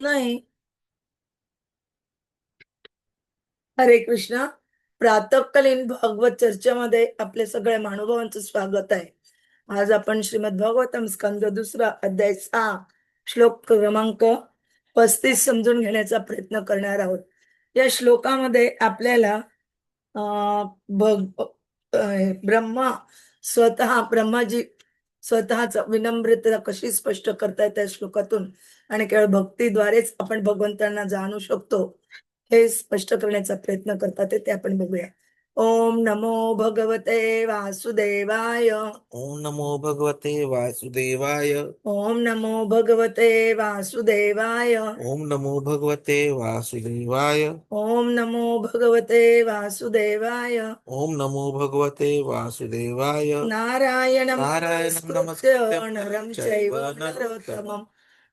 नाही. हरे कृष्ण प्रातःकालीन भागवत चर्चेमध्ये आपले सगळ्या महानुभावांचं स्वागत आहे. आज आपण श्रीमद भागवतम स्कंद दुसरा अध्याय सहा श्लोक क्रमांक पस्तीस समजून घेण्याचा प्रयत्न करणार आहोत. या श्लोकामध्ये आपल्याला अं भग ब्रह्मा स्वतः ब्रह्माजी स्वतःच विनम्रता कशी स्पष्ट करताय त्या श्लोकातून? आणि केवळ भक्तीद्वारेच आपण भगवंतांना जाणू शकतो हे स्पष्ट करण्याचा प्रयत्न करतात ते आपण बघूया. ओम नमो भगवते वासुदेवाय। ओम नमो भगवते वासुदेवाय। ओम नमो भगवते वासुदेवाय। ओम नमो भगवते वासुदेवाय। ओम नमो भगवते वासुदेवाय। ओम नमो भगवते वासुदेवाय। नारायणं नारायणं नमस्कृत्य नरं चैव नरोत्तमं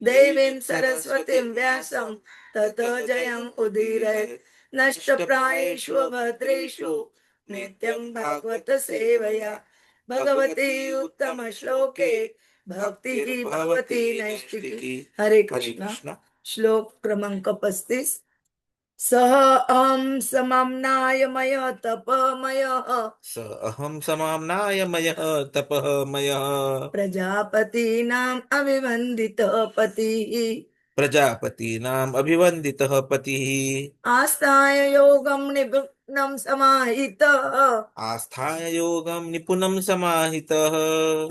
देवीं सरस्वतीं व्यासं ततो जयम् उदीरयेत् नष्टप्रायेषु भद्रेषु नित्यं भागवत सेवया। भगवती उत्तम श्लोके। भक्तिः भवती नैष्टिकी हरे कृष्ण। श्लोक क्रमांक पस्तीस। सह अहं समाम्नाय मय तपमय। स अहं समाम्नाय मयः तपः मयः प्रजापतीनाम् अभिवन्दित पतिः। प्रजापतीनाम् अभिवन्दितः पतिः। आस्थाय योगं निपुणं समाहितः। आस्थाय योगं निपुणं समाहितः।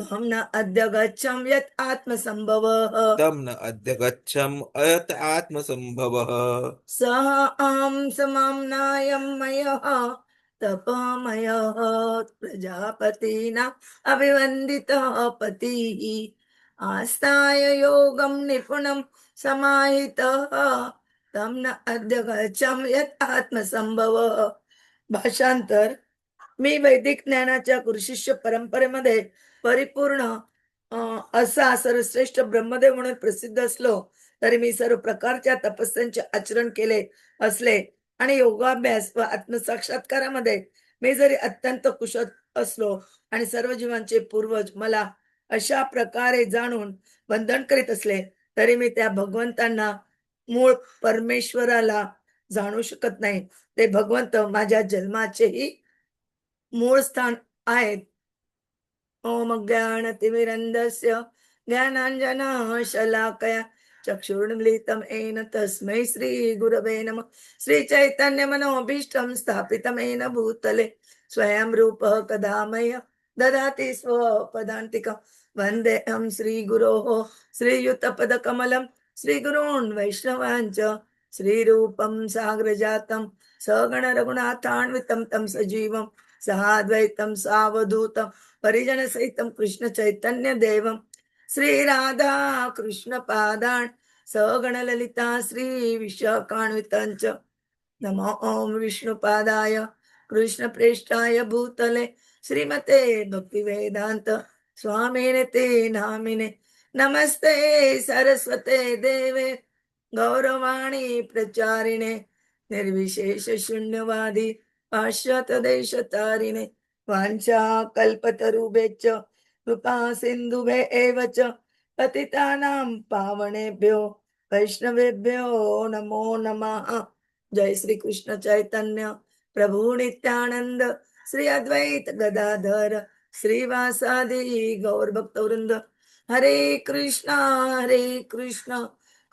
अहं न अद्य गच्छं यत् आत्मसम्भवः। तं न अद्य गच्छम् अयत् आत्मसम्भवः। सः अहं समाम्नायं मयः तपमयः प्रजापतीनाम् अभिवन्दितः पतिः। आस्थाय योगं निपुणं समाहितः तं न अद्य गच्छं यत् आत्मसंभवः भाषांतर मी वैदिक ज्ञानाच्या गुरुशिष्य परंपरेमध्ये परिपूर्ण अं, असा सर्वश्रेष्ठ ब्रह्मदेव म्हणून प्रसिद्ध असलो तरी मी सर्व प्रकारच्या तपस्यांचे आचरण केले असले आणि योगाभ्यास व आत्मसाक्षात्कारामध्ये मी जरी अत्यंत कुशल असलो आणि सर्व जीवांचे पूर्वज मला अशा प्रकारे जाणून बंधन करीत असले तरी मी त्या भगवंतांना मूळ परमेश्वराला जाणू शकत नाही. ते भगवंत माझ्या जन्माचेही मूळ स्थान आहेत. ओम ज्ञानतिमिरन्दस्य ज्ञानाञ्जना शलाकया चक्षुर्मिलितम येन तस्मै श्रीगुरवे नमः. श्रीचैतन्यमनोभीष्टं स्थापितं येन भूतले. स्वयं रूपः कदामय ददाति स्वपदान्तिकं. वन्देऽहं श्रीगुरोः श्रीयुतपदकमलं. श्रीगुरून् वैष्णवाञ्च श्रीरूपं साग्रजातं सगणरघुनाथान्वितं तं सजीवं सहाद्वैतं सावधूतं परिजनसहितं कृष्णचैतन्यदेवं श्रीराधा कृष्णपादान् सगणललिता श्रीविशाखान्वितञ्च नमो ॐ विष्णुपादाय कृष्णप्रेष्ठाय भूतले श्रीमते भक्तिवेदान्त स्वामिने ते नामिने नमस्ते सरस्वते देवे गौरवाणी प्रचारिणे निर्विशेष शून्यवादी पाश्चात देशतारिणे वाञ्छा कल्पतरुभ्यश्च कृपा सिन्धुभे एव च पतितानां पावणेभ्यो वैष्णवेभ्यो नमो नमः जय श्री कृष्ण चैतन्य प्रभु नित्यानंद श्री अद्वैत गदाधर श्रीवासादि गौर भक्तवृंद हरे कृष्णा हरे कृष्ण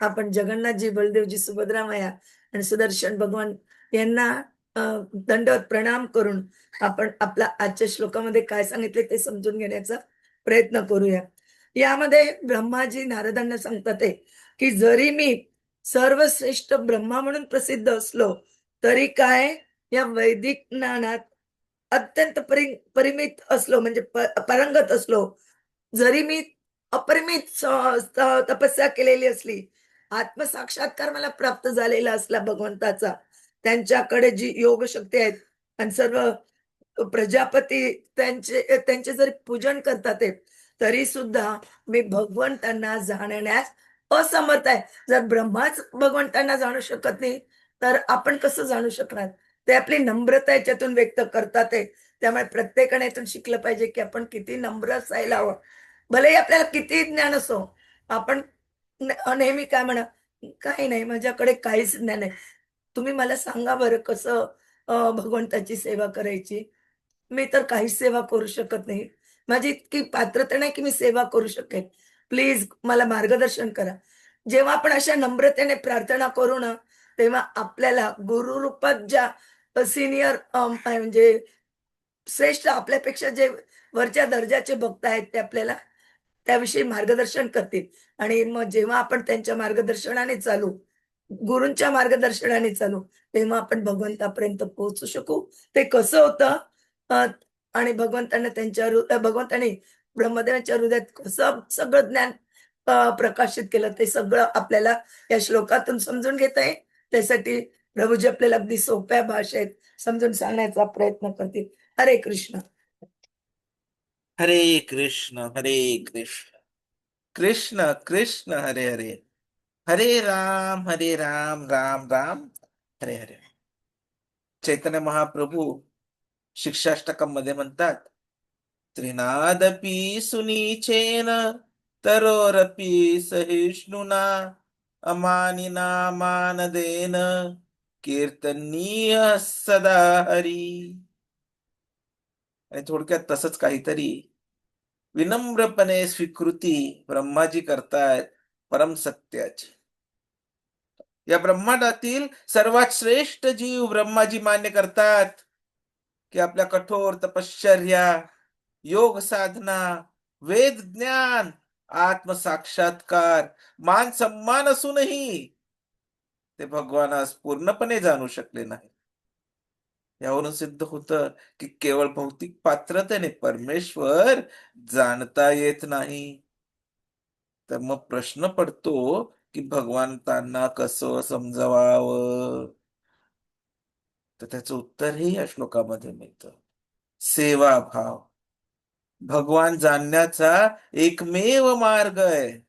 आपण जगन्नाथजी बलदेवजी सुभद्रा माया आणि सुदर्शन भगवान यांना दंडवत प्रणाम करून आपण आपला आजच्या श्लोकामध्ये काय सांगितले ते समजून घेण्याचा प्रयत्न करूया. यामध्ये ब्रह्माजी नारदांना सांगतात की जरी मी सर्वश्रेष्ठ ब्रह्मा म्हणून प्रसिद्ध असलो तरी काय या वैदिक ज्ञानात अत्यंत परि परिमित असलो म्हणजे परंगत पारंगत असलो जरी मी अपरिमित तपस्या केलेली असली आत्मसाक्षात्कार मला प्राप्त झालेला असला भगवंताचा. त्यांच्याकडे जी योग शक्ती आहेत आणि सर्व प्रजापती त्यांचे त्यांचे जरी पूजन करतात तरी सुद्धा मी भगवंतांना जाणण्यास असमर्थ आहे. जर ब्रह्माच भगवंतांना जाणू शकत नाही तर आपण कसं जाणू शकणार? ते आपली नम्रता याच्यातून व्यक्त करतात त्यामुळे प्रत्येकाने यातून शिकलं पाहिजे की आपण किती नम्र असायला हवं. भलेही आपल्याला किती ज्ञान असो आपण नेहमी काय म्हणा काही नाही माझ्याकडे काहीच ज्ञान नाही तुम्ही मला सांगा बरं कसं भगवंताची सेवा करायची? मी तर काहीच सेवा करू शकत नाही. माझी इतकी पात्रता नाही की मी सेवा करू शकेन. प्लीज मला मार्गदर्शन करा. जेव्हा आपण अशा नम्रतेने प्रार्थना करू ना तेव्हा आपल्याला गुरु रूपात ज्या सिनियर म्हणजे श्रेष्ठ आपल्यापेक्षा जे वरच्या दर्जाचे भक्त आहेत ते आपल्याला त्याविषयी मार्गदर्शन करतील. आणि मग जेव्हा आपण त्यांच्या मार्गदर्शनाने चालू गुरूंच्या मार्गदर्शनाने चालू तेव्हा आपण भगवंतापर्यंत पोहोचू शकू. ते कसं होतं? आणि भगवंतांना त्यांच्या हृ- भगवंताने ब्रह्मदेवाच्या हृदयात कसं सगळं ज्ञान प्रकाशित केलं ते सगळं आपल्याला या श्लोकातून समजून घेत आहे. त्यासाठी प्रभूजी आपल्याला अगदी सोप्या भाषेत समजून सांगण्याचा प्रयत्न करतील. हरे कृष्ण. हरे कृष्ण हरे कृष्ण। कृष्ण कृष्ण हरे हरे। हरे राम हरे राम राम राम हरे हरे। चैतन्य महाप्रभू शिक्षाष्टकममध्ये म्हणतात त्रिनादपि सुनीचेन तरोरपी सहिष्णुना अमानिना मानदेन कीर्तनीय सदा हरी. आणि थोडक्यात तसंच काहीतरी विनम्रपणे स्वीकृती ब्रह्माजी करतायत परम सत्याची. या ब्रह्मांडातील सर्वात श्रेष्ठ जीव ब्रह्माजी मान्य करतात की आपल्या कठोर तपश्चर्या योग साधना वेद ज्ञान आत्मसाक्षात्कार मान सन्मान असूनही ते भगवानास पूर्णपणे जाणू शकले नाही यावरून सिद्ध होतं की केवळ भौतिक पात्रतेने परमेश्वर जाणता येत नाही. तर मग प्रश्न पडतो की भगवंतांना कसं समजवावं? तर त्याचं उत्तरही या श्लोकामध्ये मिळतं. सेवाभाव. भगवान जाणण्याचा एकमेव मार्ग आहे.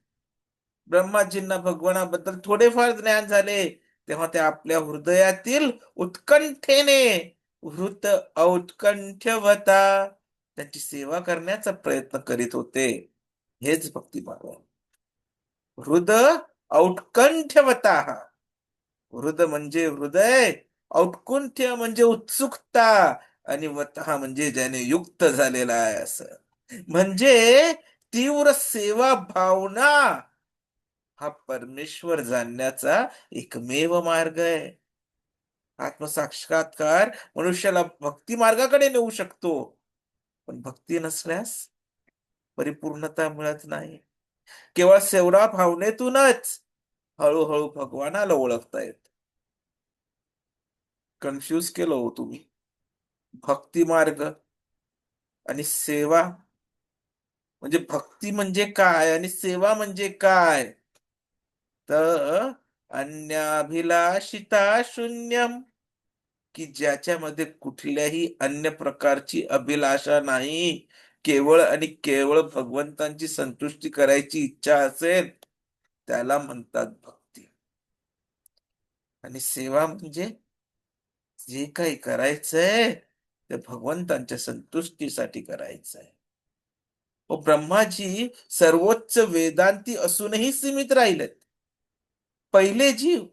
ब्रह्माजींना भगवानाबद्दल थोडेफार ज्ञान झाले तेव्हा ते आपल्या हृदयातील उत्कंठेने हृत औत्कंठवता. त्यांची सेवा करण्याचा प्रयत्न करीत होते. हेच भक्ती मार्ग हृद औत्कंठवता. हृद म्हणजे हृदय औत्कुंठ्य म्हणजे उत्सुकता आणि वतः म्हणजे ज्याने युक्त झालेला आहे असं. म्हणजे तीव्र सेवा भावना हा परमेश्वर जाणण्याचा एकमेव मार्ग आहे. आत्मसाक्षात्कार मनुष्याला भक्ती मार्गाकडे नेऊ शकतो. पण भक्ती नसल्यास परिपूर्णता मिळत नाही. केवळ सेवा भावनेतूनच हळूहळू भगवानाला ओळखता येत. कन्फ्यूज केलं हो तुम्ही. भक्ती मार्ग आणि सेवा म्हणजे भक्ती म्हणजे काय आणि सेवा म्हणजे काय? तर अन्याभिलाषिता शून्यम. की ज्याच्यामध्ये कुठल्याही अन्य प्रकारची अभिलाषा नाही. केवळ आणि केवळ भगवंतांची संतुष्टी करायची इच्छा असेल त्याला म्हणतात भक्ती. आणि सेवा म्हणजे जे काही करायचंय ते भगवंतांच्या संतुष्टीसाठी करायचंय. व ब्रह्माजी सर्वोच्च वेदांती असूनही सीमित राहिलेत. पहिले जीव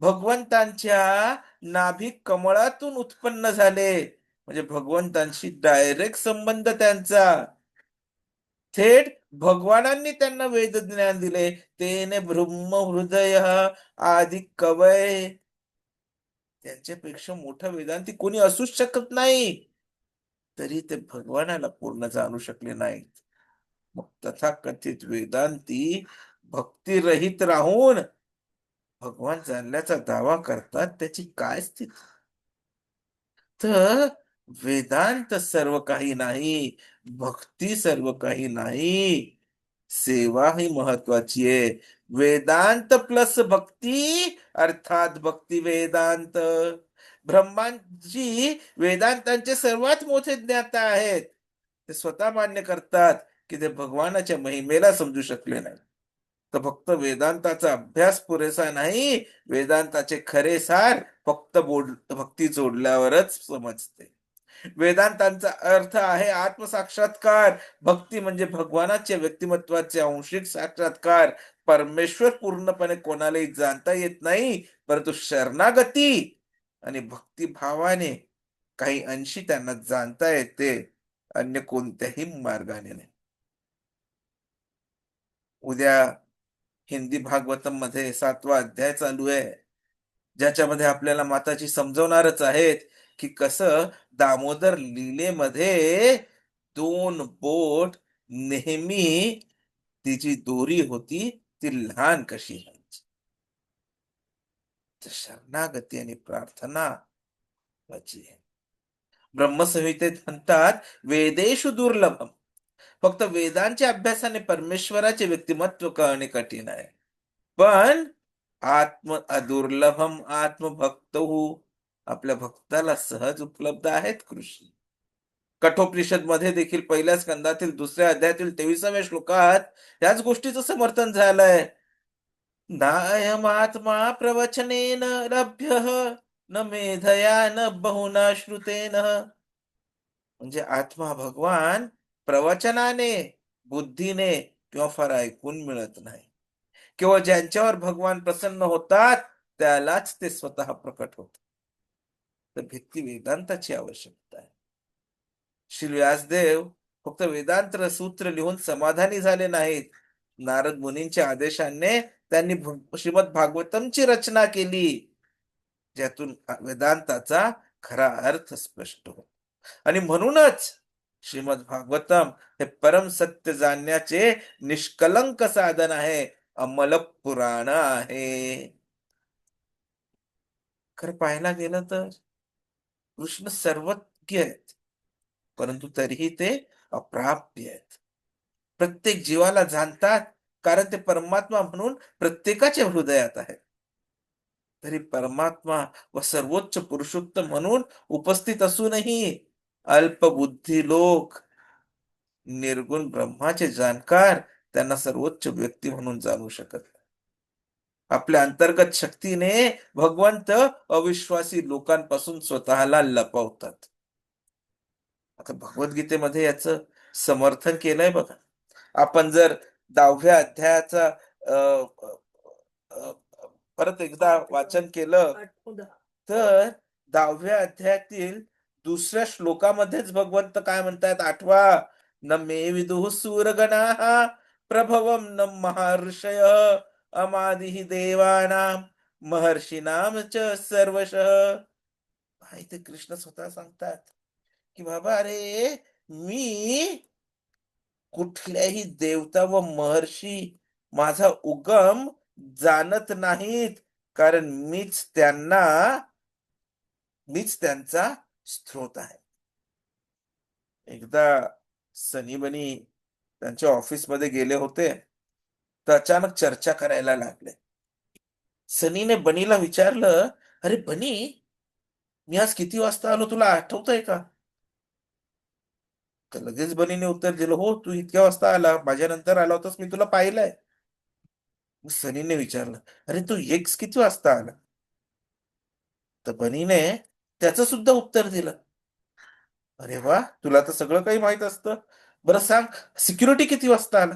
भगवंतांच्या नाभी कमळातून उत्पन्न झाले. म्हणजे भगवंतांशी डायरेक्ट संबंध त्यांचा. थेट भगवानांनी त्यांना वेद ज्ञान दिले. तेने ब्रह्म हृदय आदि कवय. त्यांच्यापेक्षा मोठं वेदांती कोणी असूच शकत नाही. तरी ते भगवानाला पूर्ण जाणू शकले नाहीत. मग तथाकथित वेदांती भक्तिरहित राहून भगवान जाणल्याचा दावा करतात त्याची काय स्थिती? तर वेदांत सर्व काही नाही भक्ती सर्व काही नाही सेवा ही महत्वाची आहे. वेदांत प्लस भक्ती अर्थात भक्ती वेदांत. ब्रह्मांची वेदांतांचे सर्वात मोठे ज्ञाता आहेत. ते स्वतः मान्य करतात की ते भगवानाच्या महिमेला समजू शकले नाही तर फक्त वेदांताचा अभ्यास पुरेसा नाही वेदांताचे खरे सार फक्त बोल भक्ती जोडल्यावरच समजते. वेदांतांचा अर्थ आहे आत्मसाक्षात्कार. भक्ती म्हणजे भगवानाचे व्यक्तिमत्वाचे अंशिक साक्षात्कार. परमेश्वर पूर्णपणे कोणालाही जाणता येत नाही परंतु शरणागती आणि भक्तिभावाने काही अंशी त्यांना जाणता येते अन्य कोणत्याही मार्गाने नाही. उद्या हिंदी भागवतममध्ये सातवा अध्याय चालू आहे. ज्याच्यामध्ये आपल्याला माताजी समजवणारच आहेत की कसं दामोदर लीलेमध्ये दोन बोट नेहमी तिची दोरी होती ती लहान कशी व्हायची शरणागती आणि प्रार्थना आहे. ब्रह्मसंहितेत म्हणतात वेदेषु दुर्लभम. फक्त वेदांच्या अभ्यासाने परमेश्वराचे व्यक्तिमत्व कळणे कठीण आहे. पण आत्म अदुर्लभम आत्मभक्त हो आपल्या भक्ताला सहज उपलब्ध आहेत कृष्ण कठोपनिषदमध्ये देखील पहिल्या स्कंदातील दुसऱ्या अध्यायातील तेविसाव्या श्लोकात याच गोष्टीचं समर्थन झालंय. नायमात्मा प्रवचनेन लभ्य न मेधया न बहुना श्रुतेन. म्हणजे आत्मा भगवान प्रवचनाने बुद्धीने किंवा फार ऐकून मिळत नाही. किंवा ज्यांच्यावर भगवान प्रसन्न होतात त्यालाच ते स्वतः प्रकट होत. तर भित्ती वेदांताची आवश्यकता आहे. श्री व्यासदेव फक्त वेदांत सूत्र लिहून समाधानी झाले नाहीत. नारद मुनींच्या आदेशाने त्यांनी श्रीमद भागवतमची रचना केली ज्यातून वेदांताचा खरा अर्थ स्पष्ट होतो. आणि म्हणूनच श्रीमद भागवतम हे परम सत्य जाणण्याचे निष्कलंक साधन आहे. अमल पुराण आहे. खरं पाहायला गेलं तर कृष्ण सर्वज्ञ आहेत. परंतु तरीही ते अप्राप्य आहेत. प्रत्येक जीवाला जाणतात कारण ते परमात्मा म्हणून प्रत्येकाच्या हृदयात आहेत. तरी परमात्मा व सर्वोच्च पुरुषोत्तम म्हणून उपस्थित असूनही अल्पबुद्धी लोक निर्गुण ब्रह्माचे जाणकार त्यांना सर्वोच्च व्यक्ती म्हणून जाणू शकत. आपल्या अंतर्गत शक्तीने भगवंत अविश्वासी लोकांपासून स्वतःला लपवतात आता भगवद्गीतेमध्ये याचं समर्थन केलंय बघा आपण जर दहाव्या अध्यायाचा परत एकदा वाचन केलं. तर दहाव्या अध्यायातील दुसऱ्या श्लोकामध्येच भगवंत काय म्हणतात आठवा न मे विदुः सूरगणाः प्रभवम न महर्षय अमादि देवानां महर्षीनाम च सर्वशः। इथे कृष्ण स्वतः सांगतात की बाबा अरे मी कुठल्याही देवता व महर्षी माझा उगम जाणत नाहीत कारण मीच त्यांना मीच त्यांचा स्रोत आहे. एकदा सनी बनी त्यांच्या ऑफिसमध्ये गेले होते तर अचानक चर्चा करायला लागले. सनीने बनीला विचारलं अरे बनी मी आज किती वाजता आलो? तुला आठवतंय का? तर लगेच बनीने उत्तर दिलं हो तू इतक्या वाजता आला माझ्या नंतर आला होतास मी तुला पाहिलंय. सनीने विचारलं अरे तू एक्स किती वाजता आला? तर बनीने त्याचं सुद्धा उत्तर दिलं. अरे वा तुला तर सगळं काही माहीत असतं. बरं सांग सिक्युरिटी किती वाजता आला?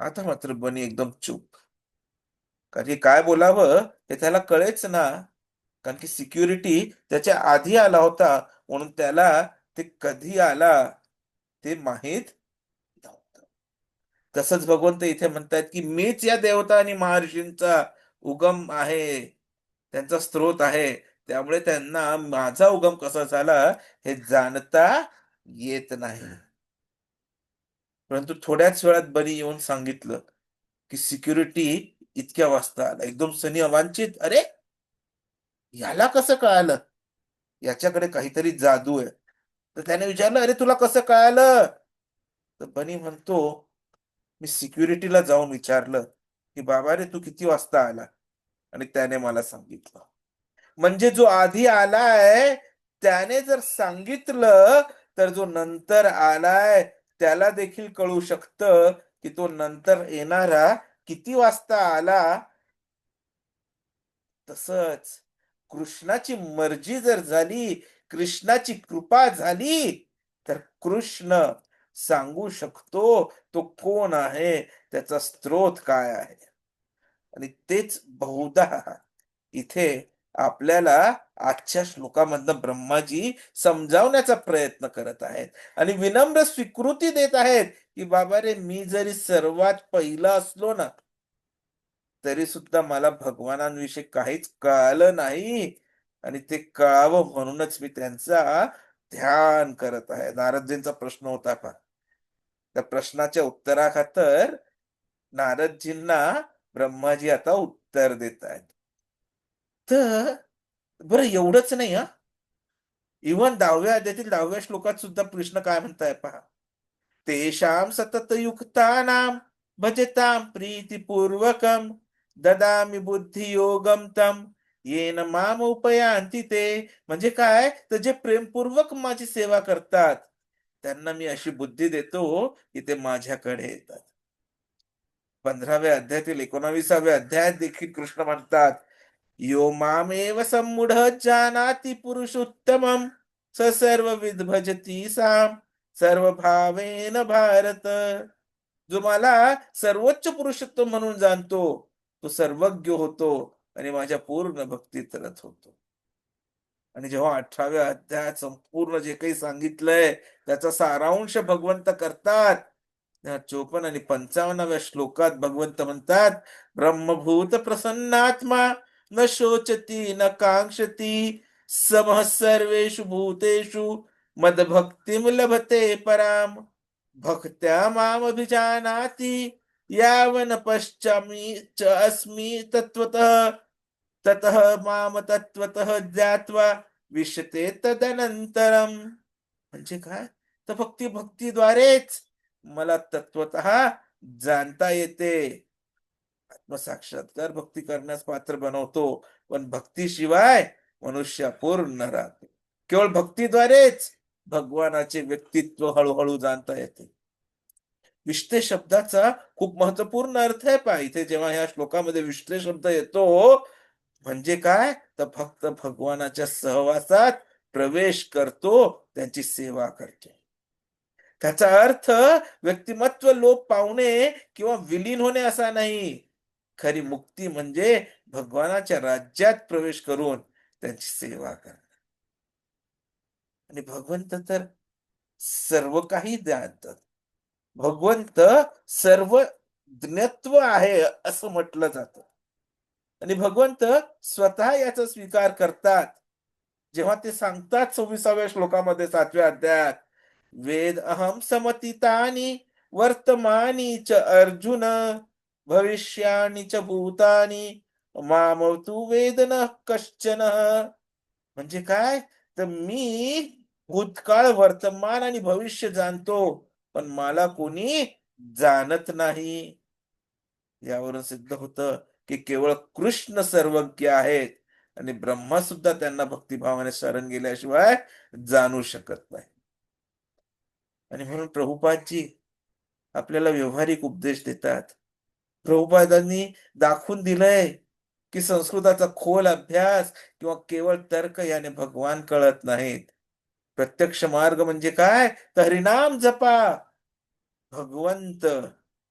आता मात्र बनी एकदम चूप. कारण की काय बोलावं हे त्याला कळेच ना. कारण की सिक्युरिटी त्याच्या आधी आला होता म्हणून त्याला ते कधी आला ते माहीत नव्हतं. तसंच भगवंत इथे म्हणतात की मीच या देवता आणि महर्षींचा उगम आहे. त्यांचा स्रोत आहे. त्यामुळे त्यांना माझा उगम कसा झाला हे जाणता येत नाही. परंतु थोड्याच वेळात बनी येऊन सांगितलं की सिक्युरिटी इतक्या वाजता आला. एकदम सनी अवांचित अरे याला कसं कळालं? याच्याकडे काहीतरी जादू आहे. तर त्याने विचारलं अरे तुला कसं कळालं? तर बनी म्हणतो मी सिक्युरिटीला जाऊन विचारलं की बाबा रे तू किती वाजता आला? आणि त्याने मला सांगितलं. म्हणजे जो आधी आलाय त्याने जर सांगितलं तर जो नंतर आलाय त्याला देखील कळू शकतं की तो नंतर येणारा किती वाजता आला? तसंच कृष्णाची मर्जी जर झाली कृष्णाची कृपा झाली तर कृष्ण सांगू शकतो तो कोण आहे? त्याचा स्त्रोत काय आहे? आणि तेच बहुधा इथे आपल्याला आजच्या श्लोकामधनं ब्रह्माजी समजावण्याचा प्रयत्न करत आहेत. आणि विनम्र स्वीकृती देत आहेत की बाबा रे मी जरी सर्वात पहिला असलो ना तरी सुद्धा मला भगवानांविषयी काहीच कळालं नाही. आणि ते कळावं म्हणूनच मी त्यांचा ध्यान करत आहे. नारदजींचा प्रश्न होता पहा. त्या प्रश्नाच्या उत्तराखातर नारदजींना ब्रह्माजी आता उत्तर देत आहेत तर बरं एवढंच नाही हा. इवन दहाव्या अध्यातील दहाव्या श्लोकात सुद्धा कृष्ण काय म्हणताय पहा. तेषां भजताम प्रीतीपूर्वकम प्रीतिपूर्वकं ददामि बुद्धियोगं तं. येन माम उपयांती ते. म्हणजे काय? तर जे प्रेमपूर्वक माझी सेवा करतात त्यांना मी अशी बुद्धी देतो की ते माझ्याकडे येतात. पंधराव्या अध्यायातील एकोणावीसाव्या अध्यायात देखील कृष्ण म्हणतात यो मामेव सम्मूढ जानाति पुरुषोत्तमं स सर्व भजती साम सर्व भावेन भारत। जो मला सर्वोच्च पुरुषोत्तम म्हणून जाणतो तो सर्वज्ञ होतो आणि माझ्या पूर्ण भक्तीत रथ होतो. आणि जेव्हा अठराव्या अध्यायात संपूर्ण जे काही सांगितलंय त्याचा सारांश भगवंत करतात चोपन्न आणि पंचावन्नाव्या श्लोकात भगवंत म्हणतात ब्रह्मभूत प्रसन्नात्मा न शोचती न कांक्षती समः सर्वेषु भूतेषु मदभक्तिं लभते पराम। भक्त्या मामभिजानाति यावन पश्चामि च अस्मि तत्त्वतः। ततः माम तत्त्वतः ज्ञात्वा विशते तदनंतरम म्हणजे काय? तर भक्ती भक्तीद्वारेच मला तत्वत जाणता येते. आत्मसाक्षात्कार भक्ती करण्यास पात्र बनवतो पण भक्तीशिवाय मनुष्य पूर्ण राहतो. केवळ भक्तीद्वारेच भगवानाचे व्यक्तित्व हळूहळू जाणता येते. विष्टे शब्दाचा खूप महत्त्वपूर्ण अर्थ आहे पहा इथे जेव्हा ह्या श्लोकामध्ये विष्टे शब्द येतो म्हणजे काय? तर फक्त भगवानाच्या सहवासात प्रवेश करतो त्यांची सेवा करतो. त्याचा अर्थ व्यक्तिमत्व लोप पावणे किंवा विलीन होणे असा नाही. खरी मुक्ती म्हणजे भगवानाच्या राज्यात प्रवेश करून त्यांची सेवा करणे. आणि भगवंत तर सर्व काही जाणतात भगवंत सर्व ज्ञत्व आहे असं म्हटलं जात. आणि भगवंत स्वतः याचा स्वीकार करतात. जेव्हा ते सांगतात सव्वीसाव्या श्लोकामध्ये सातव्या अध्यायात वेद अहम समतितानी वर्तमानी च अर्जुन भविष्याणी च भूतानी मामवतु वेद न कश्चन. म्हणजे काय? तर मी भूतकाळ वर्तमान आणि भविष्य जाणतो पण मला कोणी जाणत नाही. यावरून सिद्ध होतं की केवळ कृष्ण सर्वज्ञ आहेत आणि ब्रह्मा सुद्धा त्यांना भक्तिभावाने शरण गेल्याशिवाय जाणू शकत नाही. आणि म्हणून प्रभुपादजी आपल्याला व्यवहारिक उपदेश देतात. प्रभुपादांनी दाखवून दिलंय की संस्कृताचा खोल अभ्यास किंवा केवळ तर्क याने भगवान कळत नाहीत. प्रत्यक्ष मार्ग म्हणजे काय? तर हरिनाम जपा. भगवंत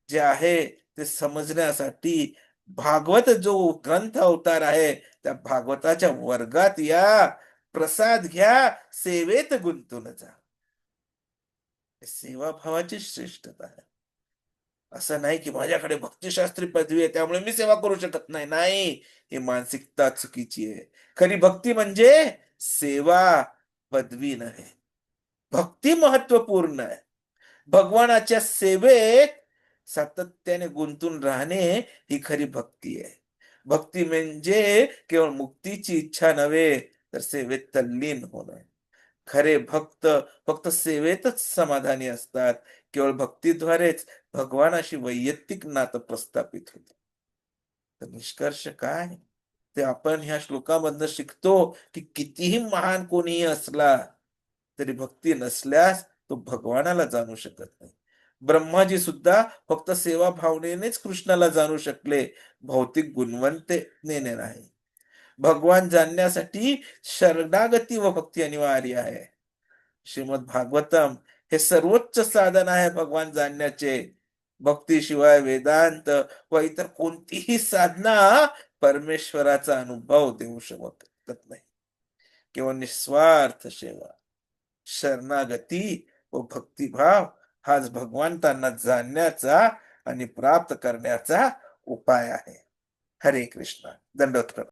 जे आहे ते समजण्यासाठी भागवत जो ग्रंथ अवतार आहे त्या भागवताच्या वर्गात या प्रसाद घ्या सेवेत गुंतून जा. सेवाभावाची श्रेष्ठता आहे. असं नाही की माझ्याकडे भक्तिशास्त्री पदवी आहे त्यामुळे मी सेवा करू शकत नाही. नाही ही मानसिकता चुकीची आहे. खरी भक्ती म्हणजे सेवा पदवी नव्हे भक्ती महत्त्वपूर्ण आहे. भगवानाच्या सेवेत सातत्याने गुंतून राहणे ही खरी भक्ती आहे. भक्ती म्हणजे केवळ मुक्तीची इच्छा नव्हे तर सेवेत तल्लीन होणं. खरे भक्त फक्त सेवेतच समाधानी असतात. केवळ भक्तीद्वारेच भगवानाशी वैयक्तिक नातं प्रस्थापित होते. तर निष्कर्ष काय ते आपण ह्या श्लोकामधनं शिकतो की कितीही महान कोणीही असला तरी भक्ती नसल्यास तो भगवानाला जाणू शकत नाही. ब्रह्माजी सुद्धा फक्त सेवा भावनेनेच कृष्णाला जाणू शकले. भौतिक गुणवंतेने नाही. भगवान जाणण्यासाठी शरणागती व भक्ती अनिवार्य आहे. श्रीमद भागवतम हे सर्वोच्च साधन आहे भगवान जाणण्याचे. भक्तीशिवाय वेदांत व इतर कोणतीही साधना परमेश्वराचा अनुभव देऊ शकत नाही. केवळ निस्वार्थ सेवा शरणागती व भक्तिभाव हाच भगवंतांना जाणण्याचा आणि प्राप्त करण्याचा उपाय आहे. हरे कृष्ण. दंडोत